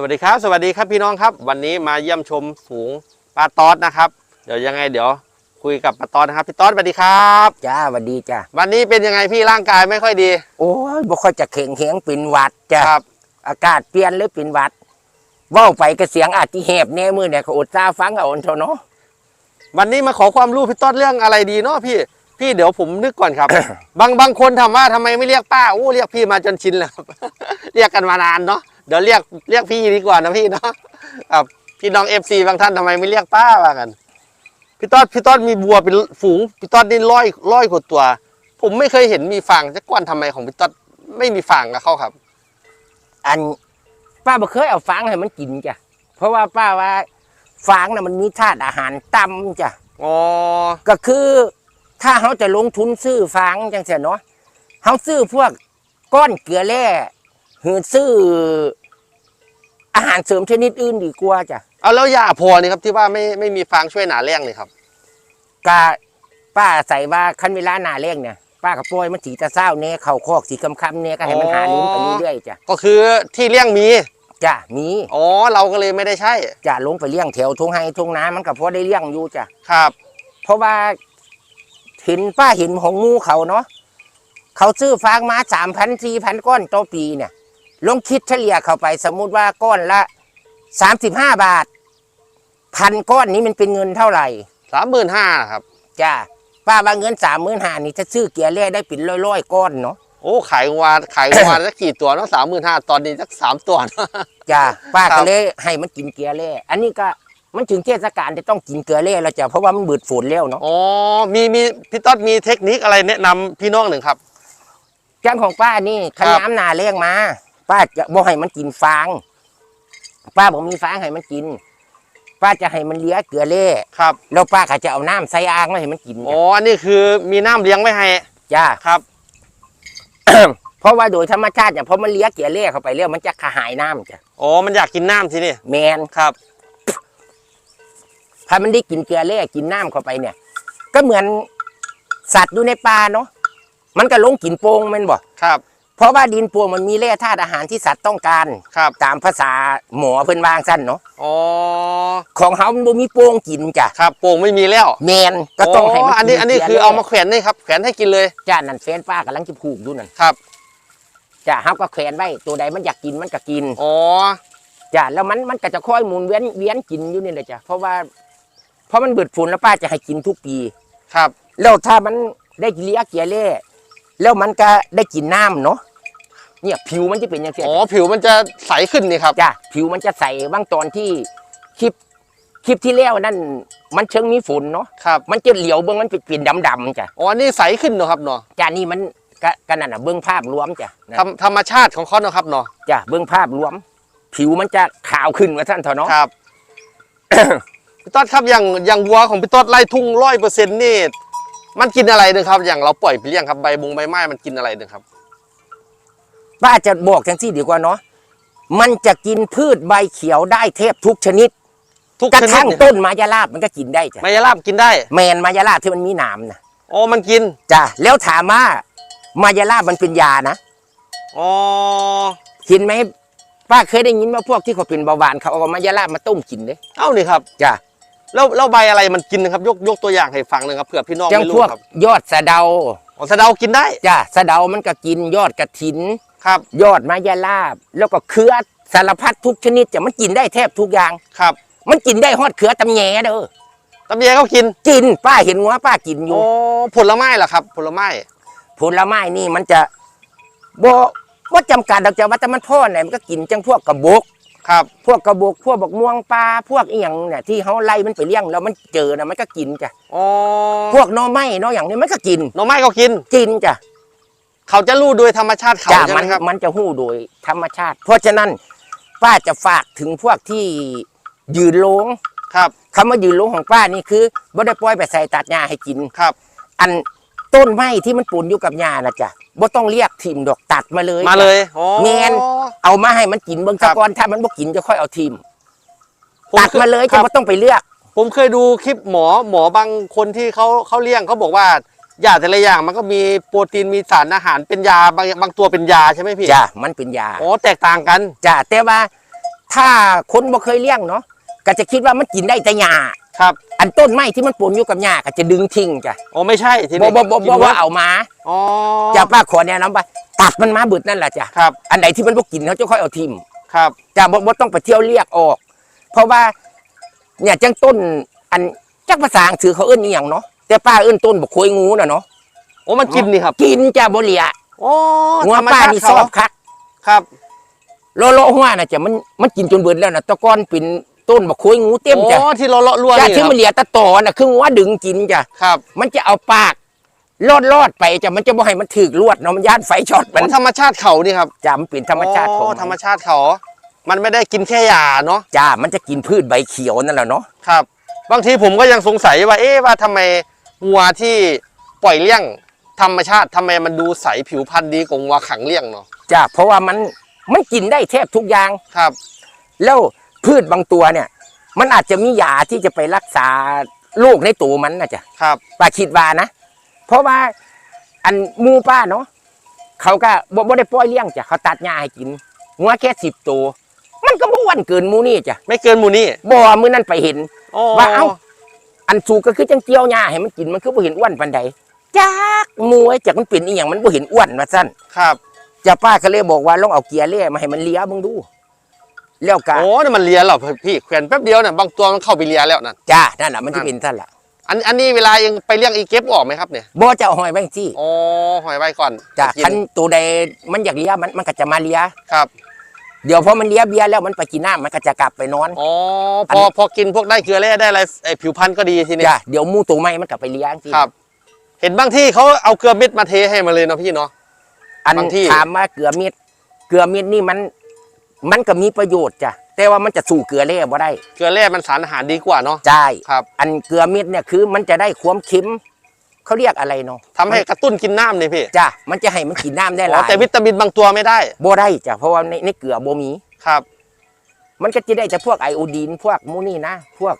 สวัสดีครับ สวัสดีครับพี่น้องครับ วันนี้มาเยี่ยมชมฝูงปลาตอดนะครับ เดี๋ยวยังไงเดี๋ยวคุยกับปลาตอดนะครับพี่ตอดสวัสดีครับ จ้าสวัสดีจ้าวันนี้เป็นยังไงพี่ร่างกายไม่ค่อยดีโอ้ยบ่ค่อยจะเข่งเข็งเป็นหวัดจ้าครับ อากาศเปลี่ยนหรือเป็นหวัดเว้าไปก็เสียงอาจจะแหบแน่มือเนี่ยก็อดตาฟังเอาอนเถอะเนาะ วันนี้มาขอความรู้พี่ตอดเรื่องอะไรดีเนาะพี่พี่เดี๋ยวผมนึกก่อนครับ บางบางคนถามว่าทำไมไม่เรียกป้าโอ้เรียกพี่มาจนชินแล้วครับ เรียกกันมานานเนาะ เดี๋ยวเรียกเรียกพี่ดีกว่านะพี่เนาะครับพี่น้องเอฟซีบางท่านทำไมไม่เรียกป้าว่ากัน พี่ต้นพี่ต้นมีบัวเป็นฝูงพี่ต้นนี่ร้อยร้อยกว่าตัว ผมไม่เคยเห็นมีฟางจะก้อนทำไมของพี่ต้นไม่มีฟางกับเขาครับ อันป้าบ่เคยเอาฟางให้มันกินจ้ะเพราะว่าป้าว่าฟางน่ะมันมีธาตุอาหารต่ำจ้ะอ๋อก็คือถ้าเขาจะลงทุนซื้อฟางจังเสียเนาะเขาซื้อพวกก้อนเกลือแร่หรือซื้อ อาหารเสริมชนิดอื่นดีกว่าจ้ะเอาแล้วยาพอนี่ครับที่ว่าไม่ไม่มีฟางช่วยหนาแรงเลยครับกาป้าใส่ว่าคันเวลาหนาแรงเนี่ยป้ากับปล่อยมันสีตะเศร้าเน่เข่าคอกสีคำคำๆเนี่ยก็ให้มันอ๋อหาลิ้นไปเรื่อยๆจ้ะก็คือที่เลี้ยงมีจ้ะมีอ๋อเราก็เลยไม่ได้ใช่จะลงไปเลี้ยงแถวทุ่งไห้ทุ่งนามันก็พอได้เลี้ยงอยู่จ้ะครับ เพราะว่าเห็นป้าเห็นของงูเขาเนาะเขาซื้อฟางมาสามพันสี่พันก้อนต่อปีเนี่ย ลองคิดเฉลี่ยเข้าไป สมมุติว่าก้อนละสามสิบห้าบาทพันก้อนนี้มันเป็นเงินเท่าไหร่สามหมื่นห้าครับจ้ะป้าว่าเงินสามหมื่นห้านี่ถ้าซื้อเกียร์แร่ได้เป็นร้อยๆก้อนเนาะโอ้ขายงวานขายงวานสักกี่ตัวเนาะสามหมื่นห้าตอนนี้สักสามตัวเนอะจ้ะป้าครัก็บเลยให้มันกินเกลือแร่อันนี้ก็มันถึงเทศกาลจะต้องกินเกลือแร่แล้วจ้ะเพราะว่ามันบืดฝนแล้วเนาะอ๋อมีมีพี่ต๊อดมีเทคนิคอะไรแนะนำพี่น้องหนึ่งครับจังของป้านี่ขครับยามนาเลี้ยงมา ป้าจะบ่ให้มันกินฟาง ป้าบอกมีฟางให้มันกิน ป้าจะให้มันเลี้ยเกลือแร่ครับ แล้วป้าก็จะเอาน้ำใส่อ่างมาให้มันกินอ๋ออันนี้คือมีน้ำเลี้ยงไว้ให้จ้ะครับ เพราะว่าโดยธรรมชาติเนี่ยพอมันเลี้ยเกลือแร่เข้าไปแล้วมันจะกระหายน้ำจ้ะอ๋อมันอยากกินน้ำสินี่แมนครับ ถ้ามันได้กินเกลือแร่กินน้ำเข้าไปเนี่ย ก็เหมือนสัตว์อยู่ในป่าเนาะมันก็ลงกินโป่งแมันบ่ครับ เพราะว่าดินโป่งมันมีแร่ธาตุอาหารที่สัตว์ต้องการ ครับตามภาษาหมอเพิ่นวางสั้นเนาะอ๋อของเฮามันบ่มีโป่งกินจ้ะครับโป่งไม่มีแล้วแมนก็ต้องให้มันอันนี้อันนี้กลืคือเอามาแขวนนี่ครับแขวนให้กินเลยจ้านั่นแฟนป้ากำลังจะผูกอยู่นั่นครับจ้าเฮาก็แขวนไว้ตัวใดมันอยากกินมันก็กินอ๋อจ้าแล้วมันมันก็จะค่อยหมุนเวียนเวียนกินอยู่นี่แหละจ้ะเพราะว่าเพราะมันเบิดฝุ่นแล้วป้าจะให้กินทุกปี ครับ แล้วถ้ามันได้เลี้ยเกียเล่แล้วมันก็ได้กินน้ำเนาะ เนี่ยผิวมันจะเป็นอย่างเงี้ยอ๋อผิวมันจะใสขึ้นนี่ครับจ้ะผิวมันจะใสบางตอนที่คลิปคลิปที่แล้วนั่นมันเชิงมีฝุ่นเนาะครับมันจะเหลียวเบื้องมันเป็นเป็นดำๆจ้ะอ๋ออันนี่ใสขึ้นเนอะครับเนาะจ้ะนี่มันก็ก็นั่นน่ะเบื้องภาพรวมจ้ะนะธรรมธรรมชาติของเขาเนอะครับเนาะจ้ะเบื้องภาพรวม ผิวมันจะขาวขึ้นว่าท่านเถอะเนาะครับพี่ต๊อดครับอย่างอย่างวัวของพี่ต๊อดไล่ทุ่งร้อยเปอร์เซ็นต์นี่มันกินอะไรนึงครับ อย่างเราปล่อยไปเลี้ยงครับใบบงใบไม้มันกินอะไรนึงครับ ป้าจะบอกจังซี่ดีกว่าเนาะมันจะกินพืชใบเขียวได้เทพทุกชนิดทุกกระชนิดทั่งเนี่ยต้นมายาลาบมันก็กินได้จ้ะไมยาลาบกินได้แมนมายาลาบที่มันมีหนามนะอ๋อมันกินจ้ะแล้วถามว่ามายาลาบมันเป็นยานะอ๋อกินไหมป้าเคยได้ยินว่าพวกที่เขาเป็นเบาหวานเขาเอามายาลาบมาต้มกินเด้เอ้านี่ครับจ้ะแล้วแล้วใบอะไรมันกินนะครับ ยกยกตัวอย่างให้ฟังหนึงครับเผื่อพี่น้องจังไม่พรู้วกครับยอดสะเดาอ๋อสะเดากินได้จ้ะสะเดามันก็กินยอดกระถิน ครับ ยอดมายาลาบ แล้วก็เครือสารพัดทุกชนิดจะมันกินได้แทบทุกอย่าง ครับ มันกินได้ฮอดเครือตำแยเด้อตำเยก็กิน กินป้าเห็นงัวป้ากินออ๋ยู่อผลไม้ล่ะครับ ผลไม้ ผลไม้นี่มันจะบ่บ่จำกัดดอกจ้ะว่าแต่มันพ่อไหนมันก็กินจังพวกกระบอกครับ พวกกระบอกพวกบักม่วงปลาพวกอีหยังเนี่ยที่เขาไล่มันไปเลี้ยงแล้วมันเจอนะมันก็กินจ้ะอ๋อพวกหนอไม้หนออย่างนี้มันก็กิน หน่อไม้ก็กิน กินจ้ะ เขาจะรู้โดยธรรมชาติเขาจ้ะใช่ไหมัมนครับ มันจะหู้โดยธรรมชาติ เพราะฉะนั้นป้าจะฝากถึงพวกที่ยืนโลงครับคำว่ายืนโลงของป้านี่คือบ่ได้ปล่อยไปใส่ตัดหญ้าให้กิน ครับ อันต้นไม้ที่มันปลูนอยู่กับหญ้านะจ้ะบ่ต้องเรียกทิมดอกตัดมาเลย มาเลยอ๋อแมน เอามาให้มันกินเบิ่งครัตะบกอนถ้ามันบ่กินจะค่อยเอาทิมผมตัดมาเลยคจะรับ บ่ต้องไปเลือก ผมเคยดูคลิปหมอหมอบางคนที่เขาเขาเลี้ยงเขาบอกว่า ยาแต่ละอย่างมันก็มีโปรตีนมีสารอาหารเป็นยาบางบางตัวเป็นยาใช่ไหมพี่จ้ะมันเป็นยาอ๋อแตกต่างกันจ้ะแต่ว่าถ้าคนบ่เคยเลี้ยงเนาะก็จะคิดว่ามันกินได้แต่หญ้าครับ อันต้นไม้ที่มันปนอยู่กับหญ้าก็จะดึงทิ้งจ้ะโอ้ไม่ใช่ทีบ่นี้บ่บ่กินบ่หมว่าดเอามาอ๋อจ้ะป้าขอแนะนำว่าตัดมันมาเบิดนั่นแหละจ้ะครับอันไหนที่มันบ่กินเขาจะค่อยเอาทิ่มครับจ้ะบ่บ่ต้องไปเที่ยวเรียกออก เพราะว่าเนี่ยจังต้นอันจักภาษาอังกฤษเขาเอิ้นอีหยังเนาะ แต่ป้าเอิ้นต้นบ่โคยงูน่ะเนาะโอ้มันกินนี่ครับกินจ้ะบ่เหลียโอ้หัวธรรมป้าชตินี่เขชอบคักครับโลโลหัวน่ะจ้ะมันมันกินจนเบิดแล้วน่ะแตะกอนเป็นต้นบ่โคยงูเต็มจ้ะโอ้ที่เราเลาะล้วนจ้ะนี่ที่คมัรับนเหลียตะตอน่ะคือหัวดึงกินจ้ะครับ มันจะเอาปากลอดลอดไปจ้ะมันจะบ่ให้มันถึกลวดเนาะมันย่านไฟช็อตมันโอ้ธรรมชาติเขานี่ครับจ้ะมันเป็นธรรมชาติของโอ้มันธรรมชาติเขา มันไม่ได้กินแค่หญ้าเนาะจ้ามันจะกินพืชใบเขียวนั่นแหละเนาะครับ บางทีผมก็ยังสงสัยว่าเอ๊ะว่าทำไม วัวที่ปล่อยเลี้ยงธรรมชาติทำไมมันดูใสผิวพรรณดีกว่าวัวขังเลี้ยงเนาะจ้าเพราะว่ามันมันกินได้แทบทุกอย่าง ครับ แล้วพืชบางตัวเนี่ย มันอาจจะมียาที่จะไปรักษาโรคในตัวมันนะจ้ะครับป้าคิดว่านะ เพราะว่าอันหมูป้าเนาะเขาก็บ่บ่ได้ปล่อยเลี้ยงจ้ะเขาตัดหญ้าให้กินงัวแค่สิบตัว มันก็บ่อ้วนเกินหมูนี่จ้ะไม่เกินหมูนี่บ่มื้อนั้นไปเห็นโอ้ว่าเอ้า อันสูกก็คือจังเจียวหญ้าให้มันกินมันคือบ่เห็นอ้วนปานใดจักหมูไอ้จักมันเป็นอีหยังมันบ่เห็นอ้วนว่าซั่นครับจ้าป้าก็เลยบอกว่าลองเอาเกียร์เล่มาให้มันเลี้ยมึงดู แล้วก็โอ้นี่มันเลียเหรอพี่แขวนแป๊บเดียวเนี่ยบางตัวมันเข้าไปเลียแล้วนั่นจ้านั่นแหละมันจะเป็นท่านละอันอันนี้เวลาเองไปเลี้ยงอีเก็บออกไหมครับเนี่ยบ่จะเอาหอยแบงจี้อ๋อหอยไว้ก่อนจ้ากิคันตัวใดมันอยากเลี้ยมันมันก็จะมาเลี้ยครับ เดี๋ยวพอมันเลี้ยเบียร์แล้วมันไปกินน้ำมันก็จะกลับไปนอน อ๋อพอพอกินพวกได้เกลือแร่ได้อะไรไอ้ผิวพรรณก็ดีทีนี้จ้าเดี๋ยวหมูตัวใหม่มันกลับไปเลี้ยจริงครับ เห็นบางที่เขาเอาเกลือเม็ดมาเทให้มาเลยเนาะพี่เนาะ อันบางที่ ถามว่าเกลือเม็ดเกลือเม็ดนี่มันมันก็มีประโยชน์จ้ะแต่ว่ามันจะสู้เกลือเล่บ่ได้เกลือแร่มันสารอาหารดีกว่าเนาะใช่ครับ อันเกลือเม็ดเนี่ยคือมันจะได้ความเค็ม เขาเรียกอะไรเนาะทำให้กระตุ้นกินน้ำเนี่ยพี่จ้ามันจะให้มันกินน้ำได้หอ๋อลายแต่วิตามินบางตัวไม่ได้บ่ได้จ้ะเพราะว่าในในเกลือบ่มีครับ มันก็จะได้แต่พวกไอโอดีนพวกมูนี่นะพวก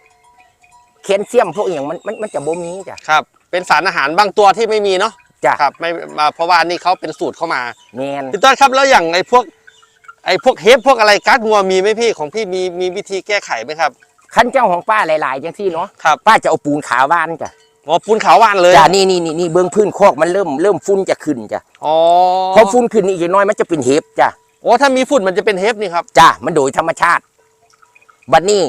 แคลเซียมพวกอหย่างมันมันมันจะบ่มีจ้ะครับ เป็นสารอาหารบางตัวที่ไม่มีเนาะจ้ะครับไม่มาเพราะว่านี่เขาเป็นสูตรเข้ามาแมนพี่ต้นครับแล้วอย่างไอ้พวก ไอ้พวกเฮฟพวกอะไรกัดงัวมีไหมพี่ของพี่มีมีวิธีแก้ไขไหมครับขั้นเจ้าของป้าหลายๆจังที่เนาะครับป้าจะเอาปูนขาววานจ้ะ อ๋อปูนขาวหวานเลยจ้ะนี่นี่นี่นี่เบื้องพื้นคอกมันเริ่มเริ่มฟุ้นจะขึ้นจ้ะอ๋อพอฟุ้นขึ้นนี่อีกน้อยมันจะเป็นเห็บจ้ะโอ้ถ้ามีฝุ่นมันจะเป็นเฮฟนี่ครับจ้ะมันโดยธรรมชาติ บัดนี้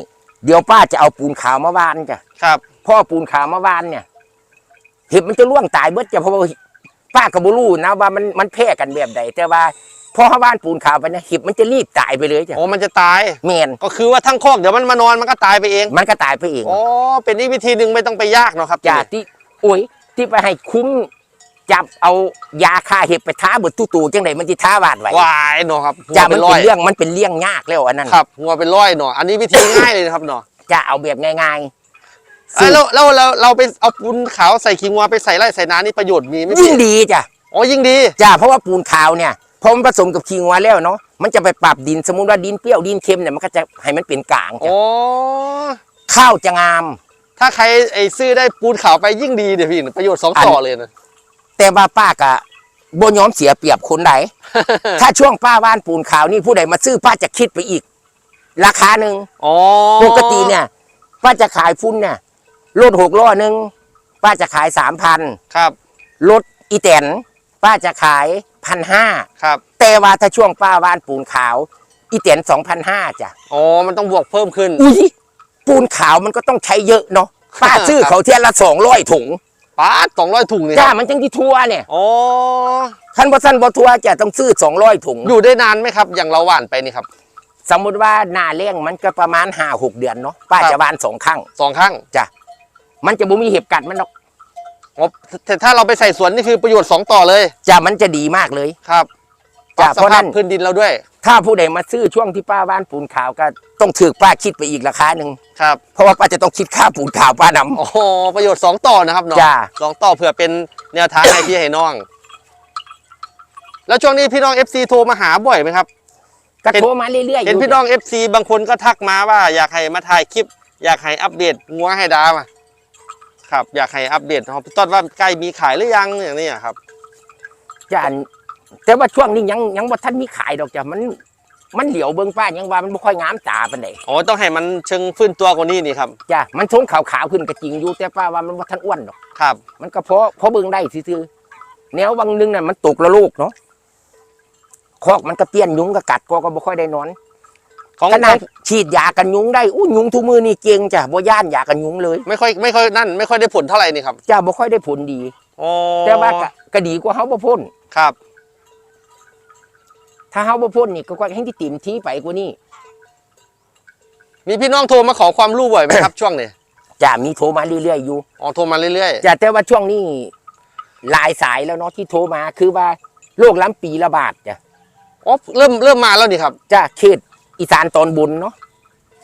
เดี๋ยวป้าจะเอาปูนขาวมาวานจ้ะครับพ่อปูนขาวมาวานเนี่ย เห็บมันจะล่วงตายเบิดจ้ะเพราะว่าป้าก็บ่รู้นะว่ามันมันแพร่กันแบบใดแต่ว่าพ อเขาวานปูนขาวไปเนี่ยเห็บมันจะรีบตายไปเลยจ้ะโอ้มันจะตายแมนก็คือว่าทั้งคอกเดี๋ยวมันมานอนมันก็ตายไปเองมันก็ตายไปเองอ๋อเป็นนี่วิธีหนึ่งไม่ต้องไปยากเนาะครับจ้าที่โอ้ยที่ไปให้คุ้มจับเอายาฆ่าเห็บไปท้าเบดตู้ตูจังไดมันที่ท้าบาดไว้วายเนาะครับหัวจ้าเป็มันนร้เป็อนยเรื่องมันเป็นเรื่องยากแล้วอันนั้นครับหัวเป็นร้อยเนาะอันนี้วิธีง่ายเลยนะครับเนาะจะเอาแบบง่ายๆเอ้ยแล้วแล้วเราเราไปเอาปูนขาวใส่ขี้งัวไปใส่ไร่ใส่นานี่ประโยชน์มีไหมยิ่พี่งดีจ้ะอ๋อยิ่งดีจ้าเพราะว่าปูนขาวเนี่ย พอมันผสมกับขี้งัวแล้วเนาะมันจะไปปรับดินสมมุติว่าดินเปรี้ยวดินเค็มเนี่ยมันก็จะให้มันเป็นกลางจ้ะอ๋อข้าวจะงาม ถ้าใครไอ้ซื้อได้ปูนขาวไปยิ่งดีเดี๋ยวพี่ประโยชน์สองต่อเลยนะแต่ว่าป้ากะบ่ยอมเสียเปรียบคนใดถ้าช่วงป้าว่านปูนขาวนี่ผู้ใดมาซื้อป้าจะคิดไปอีก ราคาหนึ่งอ๋อปกติเนี่ย ป้าจะขายฟุ้นเนี่ยรถหกล้อหนึ่งป้าจะขายสามพันครับรถอีแตนป้าจะขาย พันห้าครับแต่ว่าถ้าช่วงป้าว่านปูนขาว อีแตนสองพันห้าจ้ะอ๋อมันต้องบวกเพิ่มขึ้น อุ้ยปูนขาวมันก็ต้องใช้เยอะเนาะป้าซื้อเขาเทียนละสองร้อยถุงป้าสองร้อยถุงนี่คจ้ารับมันจังที่ทัวเนี่ยอ๋อคันบ่สั้นบ่ทัวจะต้องซื้อสองร้อยถุง อยู่ได้นานไหมครับ อย่างเราหว่านไปนี่ครับ สมมุติว่าหน้าเลี้ยงมันก็ประมาณห้าหกเดือนเนาะป้าครับจะวานสองครั้งสองครั้งจ้ะมันจะบ่มีเห็บกัดมันหรอก อ๋อแต่ถ้าเราไปใส่สวนนี่คือประโยชน์สองต่อเลยจ้ะมันจะดีมากเลย ครับปจ้ะรับสเพราะภานั้พนพื้นดินเราด้วย ถ้าผู้ใดมาซื้อช่วงที่ป้าว่านปูนขาวก็ต้องถือป้าคิดไปอีกราคาหนึ่งครับ เพราะว่าป้าจะต้องคิดค่าปูนขาวป้านำอ๋อประโยชน์สองต่อนะครับเนาะจ้ะสองต่อเผื่อเป็นแนวทางให้พี่ให้น้อง แล้วช่วงนี้พี่น้อง FC โทรมาหาบ่อยไหมครับก็เห็นโทรมาเรื่อยๆเห็นยู่พี่น้อง FC บางคนก็ทักมาว่า อยากให้มาถ่ายคลิป อยากให้อัปเดตงัวให้ดามา ครับ อยากให้อัปเดตครับพี่ต้นว่าใกล้มีขายหรือยังอย่างนี้อะครับจ้ะอันแต่ว่าช่วงนี้ยังยังบ่ทันมีขายดอกจ้ะมันมันเหลียวเบิ่งป้ายังว่ามันบ่ค่อยงามตาปานใดอ๋อต้องให้มันเชิงฟื้นตัวกว่านี้นี่ครับจ้ะมันทงขาวๆขึ้นก็จริงอยู่แต่ป้าว่ามันบ่ทันอ้วนดอกครับ มันก็เพราะเพราะเบิ่งได้ซื่อๆแนวบางนึงน่ะมันตกละลูกเนาะคอกมันก็เปี้ยนยุงก็กัดก็ก็บ่ค่อยได้นอน ของขนาดฉีดยากันยุงได้อู้ยุงทุกมือนี่เก่งจ้ะบ่ย่านยากันยุงเลยไม่ค่อยไม่ค่อยนั่น ไม่ค่อยได้ผลเท่าไหร่นี่ครับจ้ะบ่ค่อยได้ผลดีอ๋อแต่ว่าก็ก็ดีกว่าเฮาบ่พ่นครับ ถ้าเฮาบ่พ่นนี่ก็ก็ให้ที่ติ่มทีไปกว่านี้มีพี่น้องโทรมาขอความรู้บ่อยไหมครับ ช่วงนี้จ้ะมีโทรมาเรื่อยๆอยู่อ๋อโทรมาเรื่อยจ้ะแต่ว่าช่วงนี้หลายสายแล้วเนาะที่โทรมาคือว่าโรคล้ำปีระบาดจ้ะๆอ๋อเริ่มเริ่มมาแล้วนี่ครับจ้ะเขต อีสานตอนบนเนาะ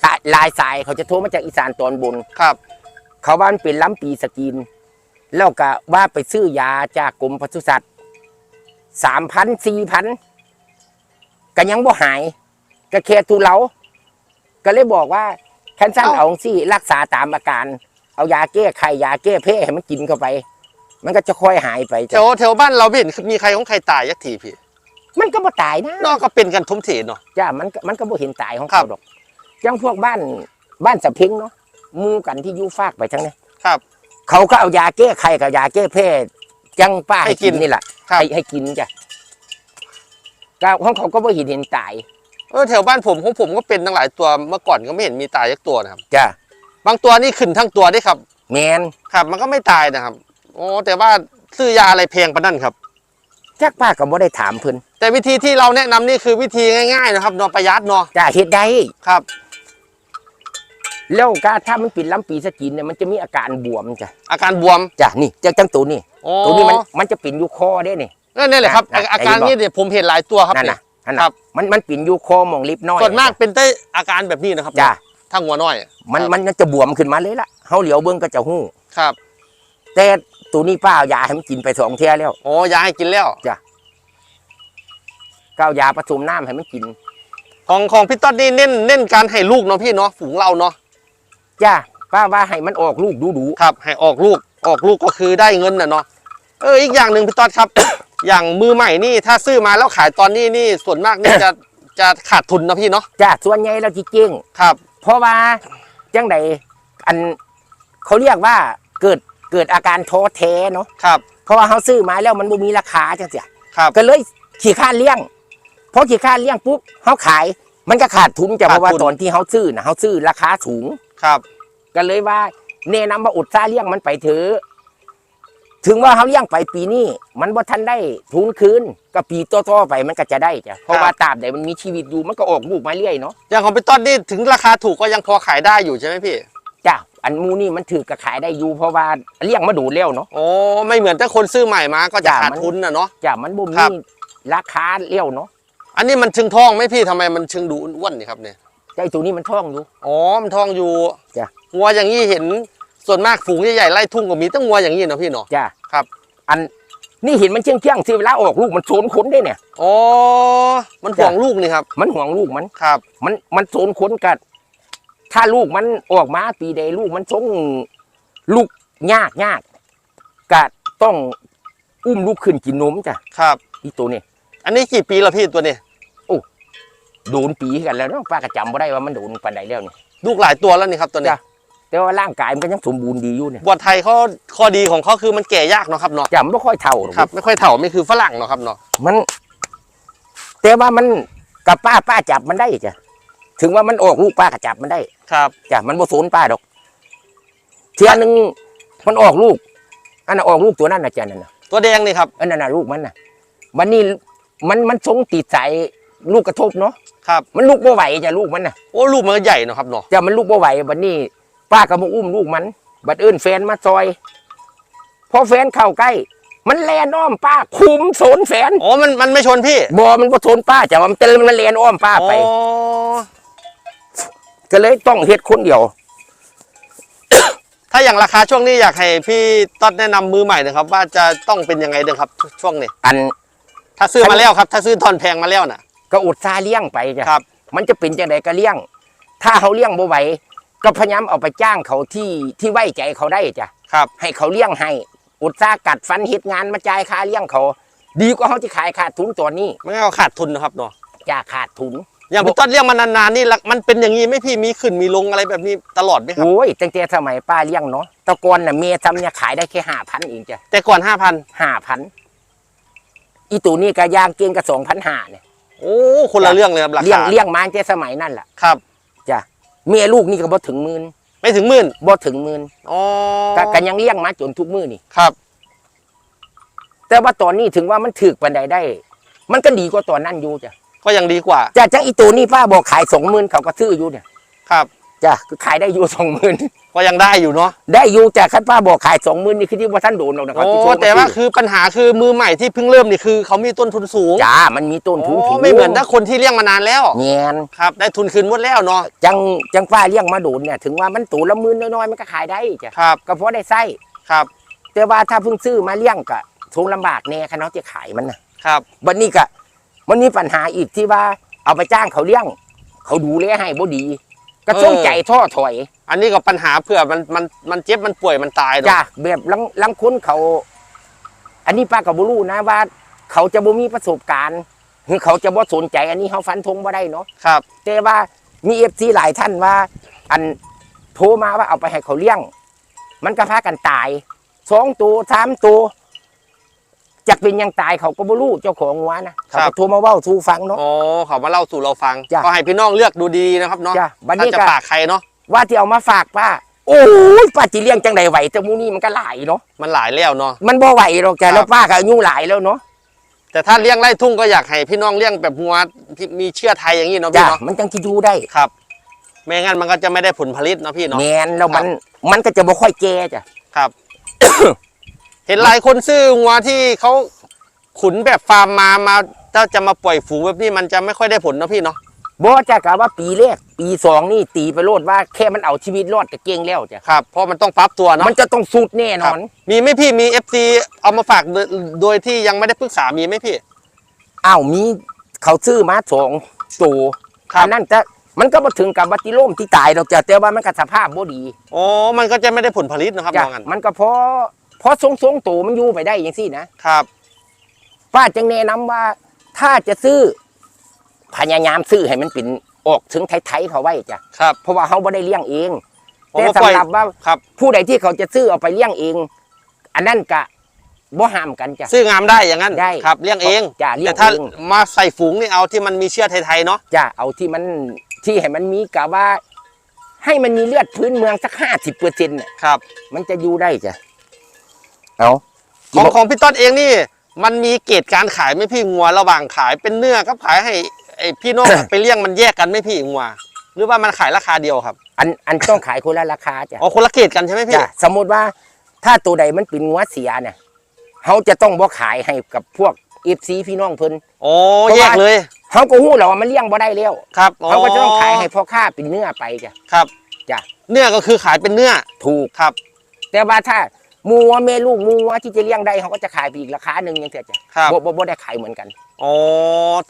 สายหลายสายเขาจะโทรมาจากอีสานตอนบน ครับ เขาว่ามันเป็นล้ำปีสกิน แล้วก็ว่าไปซื้อยาจากกรมปศุสัตว์สามพันสี่พันก็ยังบ่หายก็แค่ทุเลาก็เลยบอกว่าแคนสั้นเอาสิรักษาตามอาการ เอายาแก้ไขยาแก้แพ้ให้มันกินเข้าไป มันก็จะค่อยหายไปแถจ้ะวแถวบ้านเราไม่เห็นมีใครของใครตายยักทีพี่ มันก็บ่ตายนะนอกก็เป็นกันทุ่มเทเนาะ จ้ามันก็มันก็บ่เห็นตายของครัเขาบ ดอกจังพวกบ้านบ้านสะเพ็งเนาะหมู่กันที่อยู่ฟากไปทั้งนี้ครับ เขาก็เอายาแก้ไขกับยาแก้แพ้จังป้าให้ให้กิกินน นี่แหละครับ ให้ให้กินจ้ะก็ของเขาก็บ่เห็นเห็นตายเออแถวบ้านผมของผมก็เป็นตั้งหลายตัวเมื่อก่อนก็ไม่เห็นมีตายยักตัวนะครับ จ้ะบางตัวนี่ขึ้นทั้งตัวได้ครับ แมนครับ มันก็ไม่ตายนะครับโอ้แต่ว่าซื้อยาอะไรแพงปะนั่นครับ จักป้าก็บ่ได้ถามเพิ่นแต่วิธีที่เราแนะนำนี่คือวิธีง่ายๆนะครับเนอประหยัดเนาะจ้ะเฮ็ดได้ ครับ แล้วก็ถ้ามันเป็นลำปีสกินเนี่ยมันจะมีอาการบวมจ้ะอาการบวมจ้ะนี่จังจังตัวนี่โอ้ตัวนี้มันมันจะเป็นอยู่คอได้นี่ นั่นนี่แหละครับนะนะอาการไอ้นี่บอก นี้เนี่ยผมเห็นหลายตัวครับนั่นเนี่ยน่ะนั่นครัน่ะบมันมันเป็นอยู่คอหมองลิฟต์น้อยส่วนมากเป็นได้อาการแบบนี้นะครับจ้ะทั้งหัวน้อยมันครับมันจะบวมขึ้นมาเลยล่ะเฮาเหลียวเบิ่งก็จะฮู้ ครับ แต่ ตัวนี้ป้าเอายาให้มันกินไปสองเที่ยแล้วโอ้ยาให้กินแล้วก็เอายาผสมน้ำให้มันกิน ของของพี่ต้นนี่เน้นเน้นการให้ลูกเนาะพี่เนาะฝูงเราเนาะจ้าป้าว่าให้มันออกลูกดูดูครับ ให้ออกลูกออกลูกก็คือได้เงินน่ะเนาะเอออีกอย่างหนึ่งพี่ต้นครับ อย่างมือใหม่นี่ถ้าซื้อมาแล้วขายตอนนี้นี่ส่วนมากนี่จะจะขาดทุนนะพี่เนาะจ้าส่วนใหญ่เราจีเก่งครับ เพราะว่าจังใดอันเขาเรียกว่าเกิด เกิดอาการท้อแท้เนาะครับ เพราะว่าเขาซื้อมาแล้วมันบ่มีราคาจังเสียครับก็เลยขี้ข้านเลี้ยงเพราะขี้ข้านเลี้ยงปุ๊บเขาขาย มันก็ขาดทุนจ้ะเพราะว่าตอนที่เขาซื้อนะเขาซื้อราคาสูงครับ ก็เลยว่าแนะนำว่าอดซาเลี้ยงมันไปเถอะถึงว่าเขาเลี้ยงไปปีนี้มันบ่ทันได้ทุนคืนก็ปีต่อๆไปมันก็จะได้จ้ะเพราะว่าตราบใดมันมีชีวิตอยู่มันก็ออกลูกมาเรื่อยเนาะอย่างของพี่ต้นนี่ถึงราคาถูกก็ยังพอขายได้อยู่ใช่ไหมพี่ จ้ะอันหมูนี่มันถือก็ขายได้อยู่เพราะว่าเลี้ยงมาดูแล้วเนาะ โอ้ไม่เหมือนถ้าคนซื้อใหม่มาก็จะจ้ะขาดมัน ทุนนะเนาะ จ้ะมันบ่ครัมีบ ราคาเลี้ยวเนาะอันนี้มันชึงทองไหมพี่ทำไมมันชึงดูอ้วนๆนี่ครับเนี่ยแต่ไอ้ตัวนี้มันท่องอยู่ อ๋อมันทองอยู่จ้ะงัวอย่างนี้เห็นส่วนมากฝูงใหญ่ๆไล่ทุ่งก็มีตั้งงัวอย่างนี้เนาะพี่เนาะ จ้ะครับ อันนี่เห็นมันเชี่ยงเชี่ยงๆสิเวลาออกลูกมันโซนขนได้เนี่ย อ๋อมันห่วงลูกนี่ครับ มันห่วงลูกมัน ครับ มันมันโซนขนกัด ถ้าลูกมันออกมาปีใดลูกมันทรงลูกยากยากกะต้องอุ้มลูกขึ้นกินนมจ้ะครับอีตัวนี้อันนี้กี่ปีแล้วพี่ตัวนี้โดนปีกันแล้วเนาะป้าก็จำบ่ได้ว่ามันโดนปานใดแล้วนี่ลูกหลายตัวแล้วนี่ครับตัวนี้จ้ะแต่ว่าร่างกายมันก็ยังสมบูรณ์ดีอยู่เนี่ยบัวไทยเขาข้อดีของเขาคือมันแก่ยากเนาะครับเนาะจำไม่ค่อยเท่าหรอกครับ ไม่ค่อยเถ่าไม่คือฝรั่งเนาะครับเนาะมัน แต่ว่ามันกับป้าป้าจับมันได้จ้ะ ถึงว่ามันออกลูกป้าก็จับมันได้ครับจ้ะมันบ่สนป้าดอก เทียหนึงมันออกลูก อันน่ะออกลูกตัวนั้นน่ะจ้ะนั่นน่ะตัวแดงนี่ครับอันนั้นน่ะลูกมันน่ะวันนี้มันมันทรงติดใส่ลูกกระทบเนาะครับ มันลูกบ่ไหวจ้ะลูกมันน่ะโอ้ลูกมันก็ใหญ่เนาะครับเนาะจ้ะมันลูกบ่ไหววันนี้ ป้าก็มาอุ้มลูกมัน บัดเอิ้นแฟนมาซอยพอแฟนเข้าใกล้ มันแลนอ้อมป้า คุมโสนแฟนอ๋อมันมันไม่ชนพี่บ่มันบ่โสนป้าจ้ะว่ามันเตลมันแลนอ้อมป้าไปอ๋อ ก็เลยต้องเฮ็ดคนเดียว ถ้าอย่างราคาช่วงนี้อยากให้พี่ต้นแนะนำมือใหม่นะครับ ว่าจะต้องเป็นยังไงเด้อครับ ช่วงนี้ อันถ้าซื้อมาแล้วครับ ถ้าซื้อทอนแพงมาแล้วน่ะ ก็อดซาเลี้ยงไปจ้ะครับ มันจะเป็นจังไดก็เลี้ยง ถ้าเขาเลี้ยงบ่ไหวก็พยายามเอาไปจ้างเขาที่ที่ไว้ใจเขาได้จ้ะครับ ให้เขาเลี้ยงให้อุตสาห์กัดฟันเฮ็ดงานมาจ่ายค่าเลี้ยงเขา ดีกว่าเขาจะขายขาดทุนตัวนี้ไม่งั้นก็ขาดทุนนะครับเนาะจะขาดทุน อย่างพี่ต้นเลี้ยงมานานๆนี่ละมันเป็นอย่างนี้ไหมพี่มีขึ้นมีลงอะไรแบบนี้ตลอดไหมครับโอ้ยตั้งแต่สมัยป้าเลี้ยงเนาะแตะกอนน่ะเมียจำเนี่ยขายได้แค่ห้าพันเองจ้ะแต่ก่อนห้าพันห้าพันอีตูนี่ก็ยางเกียงก็สองพันห้าเนี่ยโอ้คนละเรื่องเลยครับราเลี้ยงคาเลี้ยงมาตั้งแต่สมัยนั่นแหละครับจ้ะเมียลูกนี่ก็บ่ถึงหมื่นไม่ถึงหมื่นบ่ถึงหมื่นอ๋อก็ก็ยังเลี้ยงมาจนทุกมื้อนี่ครับ แต่ว่าตอนนี้ถึงว่ามันถึกปันใดได้ มันก็ดีกว่าตอนนั้นอยู่จ้ะ ก็ยังดีกว่าจ้ะจังอีตูนี่ป้าบอกขายสองหมื่นเขาก็ซื้ออยู่เนี่ยครับจ้ะคือขายได้อยู่สองหมื่นก็ยังได้อยู่เนาะได้อยู่จ้ะคันป้าบอกขายสองหมื่นนี่คือที่ว่าท่านโดนหรอกนะครับโอ้ที่โทรมแต่ว่าซื้อคือปัญหาคือมือใหม่ที่เพิ่งเริ่มนี่คือเขามีต้นทุนสูงจ้ามันมีต้นทุนโอ้สูงไม่เหมือนถ้าคนที่เลี้ยงมานานแล้วเงียนครับได้ทุนคืนหมดแล้วเนาะจังจังป้าเลี้ยงมาโดนเนี่ยถึงว่ามันตูละหมื่นน้อยๆมันก็ขายได้จ้ะครับก็เพราะได้ไส้ครับ แต่ว่าถ้าเพิ่งซื้อมาเลี้ยงก็ทงลำบากแน่คันเขาจะขายมันนะครับบัดนี้ก็ มันมีปัญหาอีกที่ว่า เอาไปจ้างเขาเลี้ยง เขาดูแลให้บ่ดี ก็ช่วงใจท้อถอย อันนี้ก็ปัญหาเผื่อมันมันมันเจ็บมันป่วยมันตายจ้ะเนาะแบบลังลังคนเขา อันนี้ป้ากับบุรู้นะว่า เขาจะบ่มีประสบการณ์หรือเขาจะบ่สนใจ อันนี้เขาฟันธงบ่ได้เนาะครับ แต่ว่ามีเอฟซีหลายท่านว่า อันโทรมาว่าเอาไปให้เขาเลี้ยง มันก็พากันตายสองตัวสามตัว จะเป็นหยังตายเขาก็บ่รู้เจ้าของวัวนะเขาก็โทรมาเว้าสู่ฟังเนาะ อ๋อเขามาเล่าสู่เราฟัง จ้ะก็ให้พี่น้องเลือกดูดีๆนะครับเนาะจ้ะบัดถ้านี้จะก็ปากใครเนาะ ว่าที่เอามาฝากป้า โอ้ยป้าจิเลี้ยงจังใดไหวแต่หมูนี่มันก็หลายเนาะ มันหลายแล้วเนาะ มันบ่ไหวหรอกจ้ะครับแล้วป้าก็อายุหลายแล้วเนาะ แต่ถ้าเลี้ยงไร่ทุ่งก็อยากให้พี่น้องเลี้ยงแบบงัวที่มีเชื่อไทยอย่างนี้เนาะจ้ะพี่เนาะ มันจังคิดดูได้ ครับ ไม่งั้นมันก็จะไม่ได้ผลผลิตเนาะพี่เนาะ แมนแล้วมันมันก็จะบ่ค่อยแก่จ้ะ ครับ เห็นหลายคนซื้องัวที่เขาขุนแบบฟาร์มมามาถ้าจะมาปล่อยฝูงแบบนี้มันจะไม่ค่อยได้ผลเนาะพี่เนาะบ่จะกะว่าปีแรกปีสองนี่ตีไปโลดว่าแค่มันเอาชีวิตรอดก็เก่งแล้วจ้ะครับเพราะมันต้องปรับตัวเนาะมันจะต้องสุดแน่นครัอบนมีไหมพี่มีเอฟซีเอามาฝากโดยโดยที่ยังไม่ได้ปรึกษามีไหมพี่อ้าวมีเขาซื้อมาสองตัวครับอันนั้นจะมันก็บ่ถึงกับบัติโลมที่ตายดอกจ้ะแต่ว่ามันก็สภาพบ่ดีอ๋อมันก็จะไม่ได้ผลผลิตนะครับจ้ะน้องอันมันก็พ อพอทรงๆตัวมันอยู่ไปได้อย่างซี่นะครับป้าจึงแนะนำว่า ถ้าจะซื้อพยายามซื้อให้มันเป็นออกถึงไทยๆเขาไว้จ้ะครับ เพราะว่าเขาบ่ได้เลี้ยงเองผมแต่ก็ปล่อยสำหรับว่าครับผู้ใดที่เขาจะซื้อเอาไปเลี้ยงเอง อันนั้นกะบ่ห้ามกันจ้ะซื้องามได้อย่างนั้นได้ครับเลี้ยงเองจ้ะเลี้ยแต่งถ้าเองมาใส่ฝูงนี่เอาที่มันมีเชื้อไทยๆเนาะจ้ะเอาที่มันที่ให้มันมีกะว่า ให้มันมีเลือดพื้นเมืองสักห้าสิบเปอร์เซ็นต์ครับ มันจะอยู่ได้จ้ะ เอาของของพี่ต้นเองนี่ มันมีเกณฑ์การขายไหมพี่งัวระหว่างขายเป็นเนื้อกับขายให้ไอพี่น้องไปเลี้ยงมันแยกกันไหมพี่งัวหรือว่ามันขายราคาเดียวครับ อันอันต้องขายคนละราคาจ้ะอ๋อคนละเกณฑ์กันใช่ไหมพี่จ้ะสมมติว่าถ้าตัวใดมันเป็นงัวเสียเนี่ยเขาจะต้องบ่ขายให้กับพวกเอฟซีพี่น้องเพิ่นโอ้เพราะแยว่ากเลยเขาก็หู้แล้วว่ามันเลี้ยงบ่ได้แล้วครับเขาก็จะต้องขายให้พ่อค้าเป็นเนื้อไปจ้ะครับจ้ะเนื้อก็คือขายเป็นเนื้อถูกครับ แต่ว่าถ้าห มูวัวแม่ลูกหมูวัวที่จะเลี้ยงได้เขาก็จะขายไปอีกราคาหนึ่งยังเถอะจ้ะครับบ่บ่บ่ได้ขายเหมือนกันอ๋อ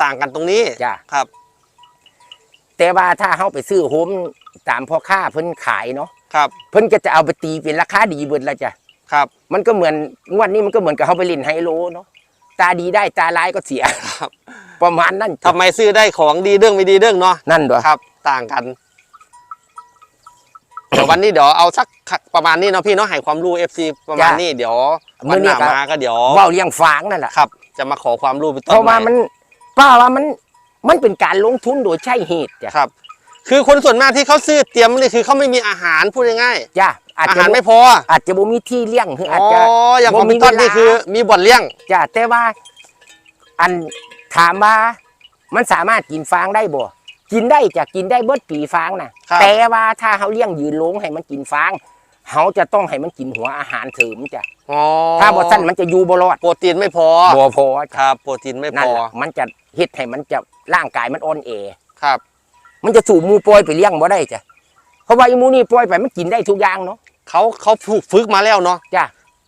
ต่างกันตรงนี้จ้ะครับ แต่ว่าถ้าเขาไปซื้อโฮมตามพ่อค้าเพิ่นขายเนาะครับ เพิ่นก็จะเอาไปตีเป็นราคาดีเบิดละจ้ะครับ มันก็เหมือนงวดนี้มันก็เหมือนกับเขาไปเล่นไฮโลเนาะตาดีได้ตาร้ายก็เสียครับ ประมาณนั้นจ้ะทำไมซื้อได้ของดีเรื่องไม่ดีเรื่องเนาะนั่นด้วยครับ ต่างกัน เดี๋ยววันนี้เดี๋ยวเอาสักประมาณนี้เนาะพี่เนาะให้ความรู้ FC ประมาณนี้เดี๋ยววันหน้ามาก็เดี๋ยวเว้าเลี้ยงฟางนั่นแหละครับ จะมาขอความรู้พี่ต้นเพราะว่าใหมันป้าว่ามันมันเป็นการลงทุนโดยใช่เหตุจ้ะครับ คือคนส่วนมากที่เขาซื้อเตรียมนี่คือเขาไม่มีอาหารพูดง่ายจ้ะอาจๆอาจะหารไม่พอ อาจจะบ่มีที่เลี้ยงหรืออาจอ๋อจะอย่างของบ่มีพี่ต้นเวลานี่คือ มีบ่อนเลี้ยงจ้ะแต่ว่าอันถามว่ามันสามารถกินฟางได้บ่ กินได้จะกินได้เบิดปีฟางนะครับ แต่ว่าถ้าเขาเลี้ยงยืนลงให้มันกินฟางเขาจะต้องให้มันกินหัวอาหารเสริมจ้ะอ๋อถ้าบ่สั้นมันจะอยู่บ่รอดโปรตีนไม่พอบ่พอคจ้ะรับ โปรตีนไม่พนั่นอแหละมันจะเฮ็ดให้มันจะร่างกายมันอ่อนแอ ครับมันจะสู่หมูปล่อยไปเลี้ยงบ่ได้จ้ะเพราะว่าอีหมูนี่ปล่อยไปมันกินได้ทุกอย่างเนาะเขาเขาถูกฝึกมาแล้วเนาะจ้ะ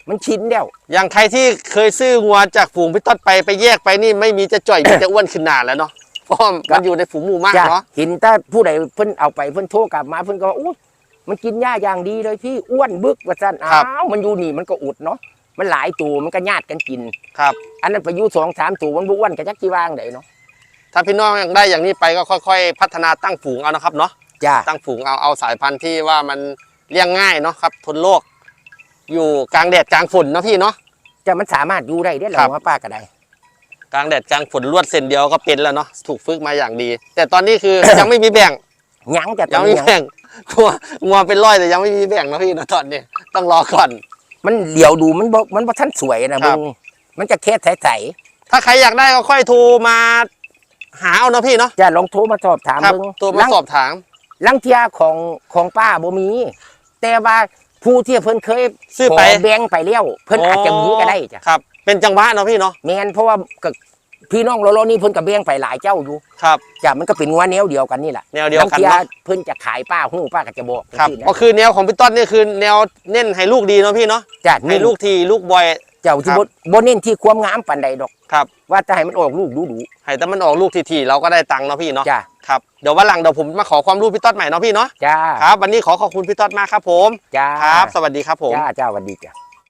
มันชินแล้ว อย่างใครที่เคยซื้องัวจากฝูงพี่ต้นไปไปแยกไปนี่ไม่มีจะจ่อย มีจะอ้วนขึ้นหนาแล้วเนาะ เพราะมันอยู่ในฝูงหมู่มากจ้ะเนาะเห็นแต่ผู้ใดเพิ่นเอาไปเพิ่นโทรกลับมาเพิ่นก็ว่าอู้มันกินหญ้าอย่างดีเลยพี่อ้วนบึกว่าซั่นอ้าวมันอยู่นี่มันก็อุดเนาะมันหลายตัวมันก็ญาติกันกินครับ อันนั้นไปอยู่สองสามตัวมันบ่อ้วนก็จักสิวางได้เนาะถ้าพี่น้องยังได้อย่างนี้ไปก็ค่อย ๆ พัฒนาตั้งฝูงเอานะครับเนาะจ้าตั้งฝูงเอาเอาสายพันธุ์ที่ว่ามันเลี้ยงง่ายเนาะครับ ทนโรคอยู่กลางแดดกลางฝนเนาะพี่เนาะจะมันสามารถอยู่ได้ได้หรครัอบว่าป้าก็ได้ กลางแดดกลางฝนลวดเส้นเดียวก็เป็นแล้วเนาะถูกฝึกมาอย่างดี แต่ตอนนี้คือ ยังไม่มีแบ่งยังจะยัต้องงไม่มียังแบ่งงัวงัวเป็นร้อยแต่ยังไม่มีแบ่งนะพี่นะตอนนี้ต้องรอก่อน มันเหลียวดูมันบ่มันบ่ทันสวยนะครับมึงมันจะแค่ใสถ้าใครอยากได้ก็ค่อยโทรมาหาเอาเนาะพี่เนาะๆจะลองโทรมาสอบถามครับเบิ่งโทรมาลังสอบถาม ลังเทียของของป้าบ่มี แต่ว่าผู้ที่เพิ่นเคยซื้อไปขแบ่งไปแล้วเพิ่นอาจจะมีก็ได้จ้ะ ครับ เป็นจังหวะเนาะพี่เนาะแม่นเพราะว่าก็พี่น้องเราๆนี่เพิ่นก็แบ่งไปหลายเจ้าอยู่ครับ จ้ะมันก็เป็นงัวแนวเดียวกันนี่แหละแนวเดียวกันลังทีเนาะเพิ่นจะขายป้าฮู้ป้าก็จะบอกครับจังซี่นะก็คือแนวของพี่ต้นนี่คือแนวเน้นให้ลูกดีเนาะพี่เนาะจ้ะให้ลูกทีลูกบอย เจ้าที่ครับ บ่บ่เน้นที่ความงามปานใดดอก ครับว่าจะให้มันออกลูกดูให้แต่มันออกลูกทีๆเราก็ได้ตังค์เนาะพี่เนาะๆจ้ะครับเดี๋ยววันหลังเดี๋ยวผมมาขอความรู้พี่ต้นใหม่เนาะพี่เนาะจ้าครับวันนี้ขอขอบคุณพี่ต้นมากครับผม จ้าครับ สวัสดีครับผม จ้าจ้าสวัสดีจ้ะ